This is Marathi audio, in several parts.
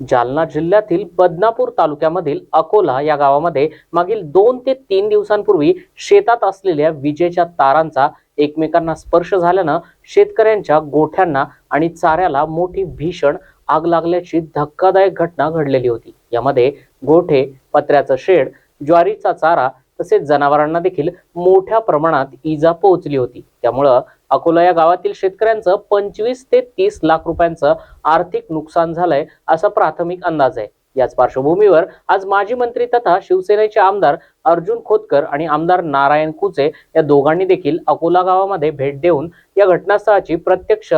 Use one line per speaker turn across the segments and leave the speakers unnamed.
जालना जिल्ह्यातील बदनापूर तालुक्यामधील अकोला या गावामध्ये मागील दोन ते तीन दिवसांपूर्वी शेतात असलेल्या विजेच्या तारांचा एकमेकांना स्पर्श झाल्यानं शेतकऱ्यांच्या गोठ्यांना आणि चाऱ्याला मोठी भीषण आग लागल्याची धक्कादायक घटना घडलेली होती. यामध्ये गोठे पत्र्याचं शेड ज्वारीचा चारा तसेच जनावरांना देखील मोठ्या प्रमाणात इजा पोहोचली होती. त्यामुळं अकोला या गावातील शेतकऱ्यांचं पंचवीस ते तीस लाख रुपयांचं आर्थिक नुकसान झालंय असा प्राथमिक अंदाज आहे. याच पार्श्वभूमीवर आज माजी मंत्री तथा शिवसेनेचे आमदार अर्जुन खोतकर आणि आमदार नारायण कुचे या दोघांनी देखील अकोला गावामध्ये भेट देऊन या घटनास्थळाची प्रत्यक्ष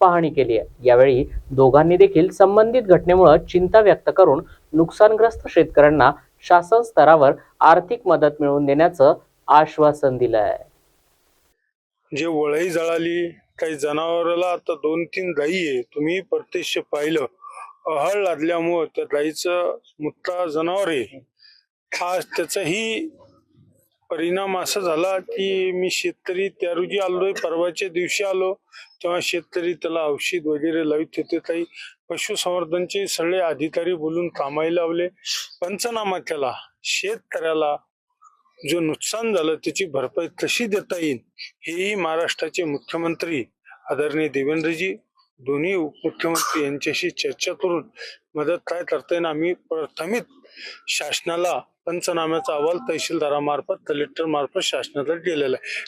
पाहणी केली आहे. यावेळी दोघांनी देखील संबंधित घटनेमुळे चिंता व्यक्त करून नुकसानग्रस्त शेतकऱ्यांना शासन स्तरावर आर्थिक मदत मिळवून देण्याचं आश्वासन दिलं आहे
जे वळई जळाली काही जनावराला आता दोन तीन गायी आहे. तुम्ही प्रत्यक्ष पाहिलं. अहळ लादल्यामुळं त्या गाईचं मुत्ता जनावर आहे. हा त्याचाही परिणाम असा झाला की मी शेतकरी त्या रोजी आलोय परवाच्या दिवशी आलो. तेव्हा शेतकरी त्याला औषध वगैरे लावित होते. काही पशुसंवर्धनचे सगळे अधिकारी बोलून कामाही लावले. पंचनामा केला. शेतकऱ्याला जो नुकसान झालं त्याची भरपाई कशी देता येईल हेही महाराष्ट्राचे मुख्यमंत्री आदरणीय देवेंद्रजी दोन्ही उपमुख्यमंत्री यांच्याशी चर्चा करून मदत काय करता येईल आम्ही प्रथमित शासनाला पंचनाम्याचा अहवाल तहसीलदारामार्फत कलेक्टर मार्फत शासनाला दिलेला आहे.